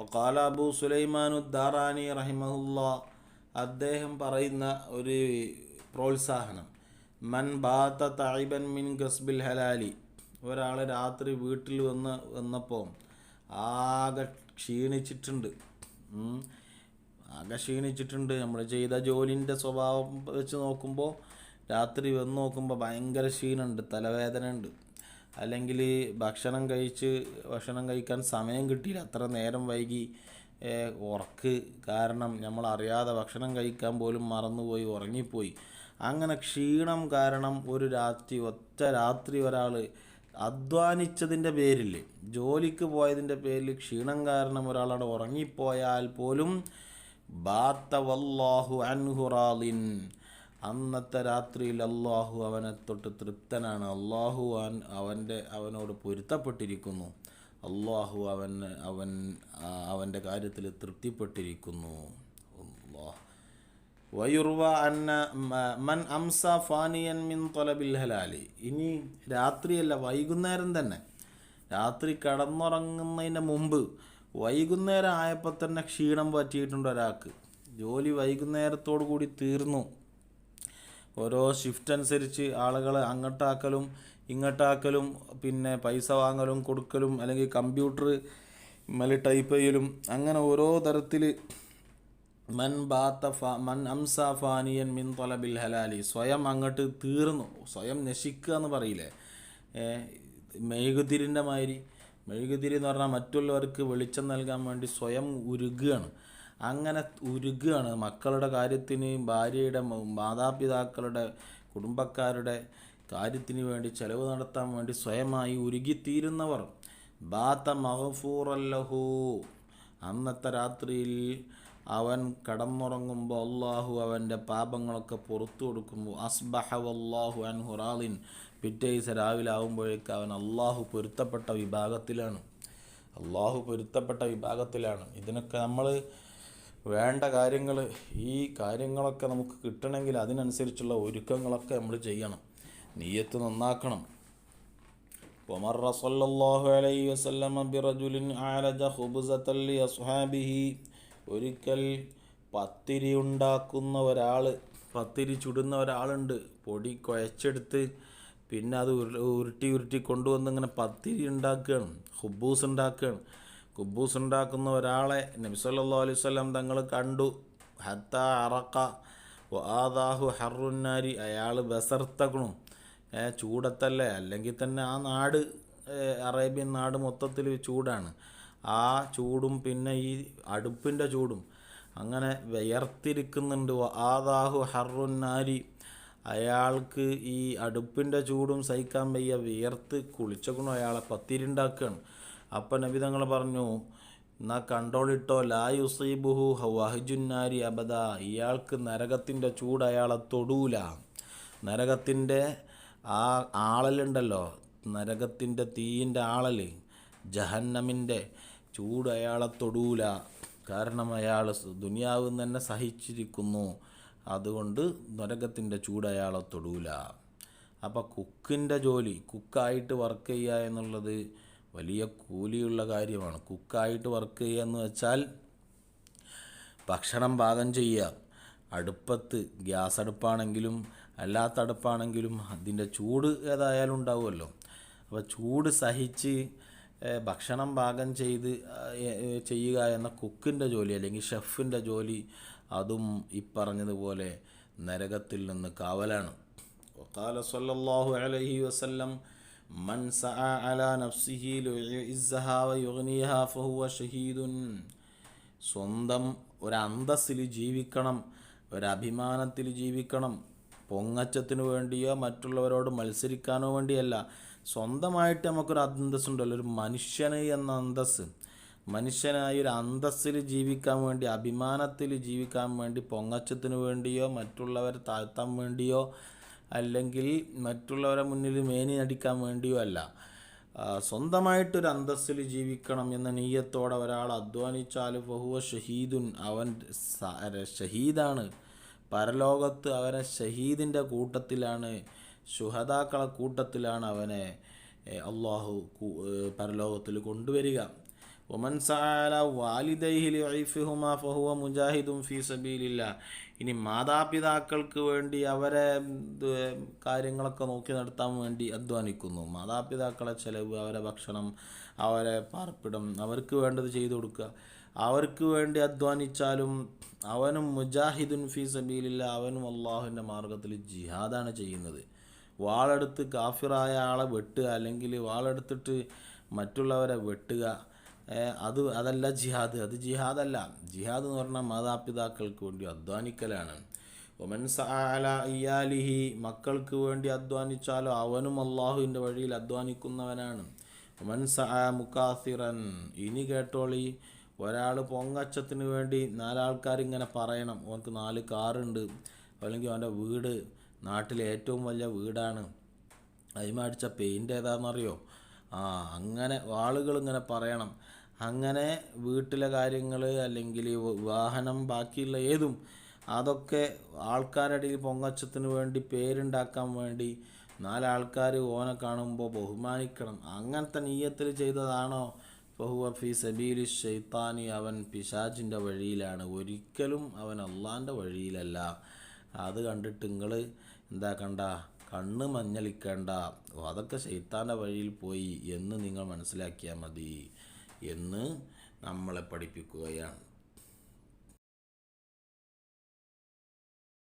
വക്കാല അബു رحمه റഹിമഹുല്ല. അദ്ദേഹം പറയുന്ന ഒരു പ്രോത്സാഹനം. മൻ ബാത്ത തായിബൻ മിൻ ഗസ്ബിൽ ഹലാലി. ഒരാൾ രാത്രി വീട്ടിൽ വന്ന് വന്നപ്പോൾ ആകെ ക്ഷീണിച്ചിട്ടുണ്ട്. ആകെ ക്ഷീണിച്ചിട്ടുണ്ട്. നമ്മൾ ചെയ്ത ജോലിന്റെ സ്വഭാവം വെച്ച് നോക്കുമ്പോൾ രാത്രി വന്ന് നോക്കുമ്പോൾ ഭയങ്കര ക്ഷീണമുണ്ട് തലവേദന ഉണ്ട് അല്ലെങ്കിൽ ഭക്ഷണം കഴിച്ച് ഭക്ഷണം കഴിക്കാൻ സമയം കിട്ടിയില്ല അത്ര നേരം വൈകി. ഉറക്ക് കാരണം നമ്മൾ അറിയാതെ ഭക്ഷണം കഴിക്കാൻ പോലും മറന്നുപോയി ഉറങ്ങിപ്പോയി. അങ്ങനെ ക്ഷീണം കാരണം ഒരു രാത്രി ഒറ്റ രാത്രി ഒരാൾ അധ്വാനിച്ചതിന്റെ പേരിൽ ജോലിക്ക് പോയതിന്റെ പേരിൽ ക്ഷീണം കാരണം ഒരാളവിടെ ഉറങ്ങിപ്പോയാൽ പോലും ബാത്ത വല്ലാഹു അൻഹുറാലിൻ അന്നത്തെ രാത്രിയിൽ അള്ളാഹു അവനെ തൊട്ട് തൃപ്തനാണ്. അള്ളാഹു അവൻ അവന്റെ അവനോട് പൊരുത്തപ്പെട്ടിരിക്കുന്നു. അള്ളാഹു അവൻ അവൻ അവന്റെ കാര്യത്തിൽ തൃപ്തിപ്പെട്ടിരിക്കുന്നു. വയുർവ അന്ന മൻ അംസ ഫാനിയൻ മിൻ തൊലബിൽ ഹലാലി. ഇനി രാത്രിയല്ല വൈകുന്നേരം തന്നെ. രാത്രി കടന്നുറങ്ങുന്നതിന് മുമ്പ് വൈകുന്നേരം ആയപ്പോൾ തന്നെ ക്ഷീണം പറ്റിയിട്ടുണ്ട് ഒരാൾക്ക്. ജോലി വൈകുന്നേരത്തോടു കൂടി തീർന്നു. ഓരോ ഷിഫ്റ്റ് അനുസരിച്ച് ആളുകൾ അങ്ങോട്ടാക്കലും ഇങ്ങോട്ടാക്കലും പിന്നെ പൈസ വാങ്ങലും കൊടുക്കലും അല്ലെങ്കിൽ കമ്പ്യൂട്ടർ മേലെ ടൈപ്പ് ചെയ്യലും അങ്ങനെ ഓരോ തരത്തിൽ മൻ ബാത്ത ഫ മൻ അംസ ഫാനിയൻ മിൻ തൊലബിൽ ഹലാലി. സ്വയം അങ്ങോട്ട് തീർന്നു. സ്വയം നശിക്കുക എന്ന് പറയില്ലേ? മെഴുകുതിരിന്റെ മാതിരി. മെഴുകുതിരി എന്ന് പറഞ്ഞാൽ മറ്റുള്ളവർക്ക് വെളിച്ചം നൽകാൻ വേണ്ടി സ്വയം ഉരുകുകയാണ്. അങ്ങനെ ഉരുകുകയാണ്. മക്കളുടെ കാര്യത്തിന് ഭാര്യയുടെ മാതാപിതാക്കളുടെ കുടുംബക്കാരുടെ കാര്യത്തിന് വേണ്ടി ചെലവ് നടത്താൻ വേണ്ടി സ്വയമായി ഉരുകിത്തീരുന്നവർ. ബാത്ത മഹഫൂറല്ലഹു അന്നത്തെ രാത്രിയിൽ അവൻ കടന്നുറങ്ങുമ്പോൾ അള്ളാഹു അവന്റെ പാപങ്ങളൊക്കെ പുറത്തു കൊടുക്കുമ്പോൾ അസ്ബഹ അൻ ഹുറാലിൻ പിറ്റേ ദിവസം രാവിലെ അവൻ അള്ളാഹു പൊരുത്തപ്പെട്ട വിഭാഗത്തിലാണ്. അള്ളാഹു പൊരുത്തപ്പെട്ട വിഭാഗത്തിലാണ്. ഇതിനൊക്കെ നമ്മൾ വേണ്ട കാര്യങ്ങൾ ഈ കാര്യങ്ങളൊക്കെ നമുക്ക് കിട്ടണമെങ്കിൽ അതിനനുസരിച്ചുള്ള ഒരുക്കങ്ങളൊക്കെ നമ്മൾ ചെയ്യണം. നീയത്ത് നന്നാക്കണം. ഒമർ റസല്ലാഹു അലൈ വസ്ലമ ബിറജുലിൻ ആലജ ഹുബുസത്തല്ലി അസ്ഹാബിഹി ഒരിക്കൽ പത്തിരി ഉണ്ടാക്കുന്ന ഒരാൾ പത്തിരി ചുടുന്ന ഒരാളുണ്ട്. പൊടി കുഴച്ചെടുത്ത് പിന്നെ അത് ഉരുട്ടി ഉരുട്ടി കൊണ്ടുവന്ന് ഇങ്ങനെ പത്തിരി ഉണ്ടാക്കുകയാണ് ഹുബൂസ് ഉണ്ടാക്കുകയാണ്. ഹുബൂസ് ഉണ്ടാക്കുന്ന ഒരാളെ നബിസല്ലാ അലൈവല്ലം തങ്ങൾ കണ്ടു. ഹത്ത അറക്ക വാദാഹു ഹറുന്നാരി അയാൾ ബസർത്തക്കണു. ചൂടത്തല്ലേ? അല്ലെങ്കിൽ തന്നെ ആ നാട് അറേബ്യൻ നാട് മൊത്തത്തിൽ ചൂടാണ്. ആ ചൂടും പിന്നെ ഈ അടുപ്പിന്റെ ചൂടും അങ്ങനെ വിയർത്തിരിക്കുന്നുണ്ട്. ആദാഹു ഹറുന്നാരി അയാൾക്ക് ഈ അടുപ്പിന്റെ ചൂടും സഹിക്കാൻ വയ്യ. വിയർത്ത് കുളിച്ചക്കണു അയാളെ പത്തിരിണ്ടാക്കുകയാണ് അപ്പം നബി തങ്ങൾ പറഞ്ഞു എന്നാ കണ്ടോളിട്ടോ ലാ വഹജുന്നാരി അബദ. ഇയാൾക്ക് നരകത്തിന്റെ ചൂട് അയാളെ തൊടൂല. നരകത്തിന്റെ ആ ആളലുണ്ടല്ലോ നരകത്തിന്റെ തീയിന്റെ ആളൽ ജഹന്നമിന്റെ ചൂട് അയാളെ തൊടൂല. കാരണം അയാൾ ദുനിയാവ് തന്നെ സഹിച്ചിരിക്കുന്നു. അതുകൊണ്ട് നരകത്തിന്റെ ചൂട് അയാളെ തൊടൂല. അപ്പോൾ കുക്കിന്റെ ജോലി കുക്കായിട്ട് വർക്ക് ചെയ്യുക എന്നുള്ളത് വലിയ കൂലിയുള്ള കാര്യമാണ് കുക്കായിട്ട് വർക്ക് ചെയ്യുക എന്ന് വെച്ചാൽ ഭക്ഷണം പാകം ചെയ്യുക അടുപ്പത്ത് ഗ്യാസ് അടുപ്പാണെങ്കിലും അല്ലാത്ത അടുപ്പാണെങ്കിലും അതിൻ്റെ ചൂട് ഏതായാലും ഉണ്ടാവുമല്ലോ അപ്പോൾ ചൂട് സഹിച്ച് ഏഹ്, ഭക്ഷണം പാകം ചെയ്ത് ഏഹ്, ഏഹ്, ചെയ്യുക എന്ന കുക്കിൻ്റെ ജോലി അല്ലെങ്കിൽ ഷെഫിൻ്റെ ജോലി അതും ഈ പറഞ്ഞതുപോലെ നരകത്തിൽ നിന്ന് കാവലാണ് وقال صلى الله عليه وسلم من سعى على نفسه ليعزها ويغنيها فهو شهيد സ്വന്തം ഒരന്തസ്സിൽ ജീവിക്കണം ഒരഭിമാനത്തിൽ ജീവിക്കണം പൊങ്ങച്ചത്തിന് വേണ്ടിയോ മറ്റുള്ളവരോട് മത്സരിക്കാനോ വേണ്ടിയല്ല സ്വന്തമായിട്ട് നമുക്കൊരു അന്തസ് ഉണ്ടല്ലോ ഒരു മനുഷ്യന് എന്ന അന്തസ് മനുഷ്യനായി ഒരു അന്തസ്സിൽ ജീവിക്കാൻ വേണ്ടി അഭിമാനത്തിൽ ജീവിക്കാൻ വേണ്ടി പൊങ്ങച്ചത്തിന് വേണ്ടിയോ മറ്റുള്ളവരെ താഴ്ത്താൻ വേണ്ടിയോ അല്ലെങ്കിൽ മറ്റുള്ളവരെ മുന്നിൽ മേനി നടിക്കാൻ വേണ്ടിയോ അല്ല. സ്വന്തമായിട്ടൊരു അന്തസ്സിൽ ജീവിക്കണം എന്ന നീയത്തോടെ ഒരാൾ അധ്വാനിച്ചാൽ ബഹുവ ഷഹീദുൻ അവൻ ഷഹീദാണ്. പരലോകത്ത് അവനെ ഷഹീദിന്റെ കൂട്ടത്തിലാണ് ശുഹദാക്കളെ കൂട്ടത്തിലാണ് അവനെ അള്ളാഹു പരലോകത്തിൽ കൊണ്ടുവരിക. ഒമൻ സാല فهو مجاهد في سبيل الله ഇനി മാതാപിതാക്കൾക്ക് വേണ്ടി അവരെ കാര്യങ്ങളൊക്കെ നോക്കി നടത്താൻ വേണ്ടി അധ്വാനിക്കുന്നു. മാതാപിതാക്കളെ ചിലവ് അവരെ ഭക്ഷണം അവരെ പാർപ്പിടം അവർക്ക് വേണ്ടത് ചെയ്തു കൊടുക്കുക. അവർക്ക് വേണ്ടി അധ്വാനിച്ചാലും അവനും മുജാഹിദുൻ ഫീ സബീലില്ല അവനും അള്ളാഹുവിന്റെ മാർഗത്തിൽ ജിഹാദാണ് ചെയ്യുന്നത്. വാളെടുത്ത് കാഫിറായ ആളെ വെട്ടുക അല്ലെങ്കിൽ വാളെടുത്തിട്ട് മറ്റുള്ളവരെ വെട്ടുക അത് അതല്ല ജിഹാദ്. അത് ജിഹാദ് അല്ല ജിഹാദ് എന്ന് പറഞ്ഞാൽ മാതാപിതാക്കൾക്ക് വേണ്ടി അധ്വാനിക്കലാണ്. ഒമൻ ഇയാലിഹി മക്കൾക്ക് വേണ്ടി അധ്വാനിച്ചാലോ അവനും അള്ളാഹുവിന്റെ വഴിയിൽ അധ്വാനിക്കുന്നവനാണ്. ഒമൻ സഅ മുക്കാസിറൻ ഇനി കേട്ടോളി ഒരാൾ പൊങ്ങച്ചത്തിന് വേണ്ടി നാലാൾക്കാർ ഇങ്ങനെ പറയണം. ഓനക്ക് നാല് കാറുണ്ട്. അല്ലെങ്കിൽ അവന്റെ വീട് നാട്ടിലെ ഏറ്റവും വലിയ വീടാണ്. അതിമടിച്ച പെയിന്റ് ഏതാണെന്നറിയോ ആ അങ്ങനെ ആളുകൾ ഇങ്ങനെ പറയണം. അങ്ങനെ വീട്ടിലെ കാര്യങ്ങൾ അല്ലെങ്കിൽ വാഹനം ബാക്കിയുള്ള ഏതും അതൊക്കെ ആൾക്കാരുടെ പൊങ്ങച്ചത്തിന് വേണ്ടി പേരുണ്ടാക്കാൻ വേണ്ടി നാലാൾക്കാർ ഓനെ കാണുമ്പോൾ ബഹുമാനിക്കണം. അങ്ങനത്തെ നീയത്തിൽ ചെയ്തതാണോ? ബഹുവ ഫി സബീലി ഷെയ്ത്താനി അവൻ പിശാജിന്റെ വഴിയിലാണ്. ഒരിക്കലും അവൻ അള്ളാന്റെ വഴിയിലല്ല. അത് കണ്ടിട്ട് നിങ്ങൾ എന്താ കണ്ട? കണ്ണ് മഞ്ഞളിക്കേണ്ട. അതൊക്കെ ഷെയ്ത്താന്റെ വഴിയിൽ പോയി എന്ന് നിങ്ങൾ മനസ്സിലാക്കിയാൽ മതി. എന്ന് നമ്മളെ പഠിപ്പിക്കുകയാണ്.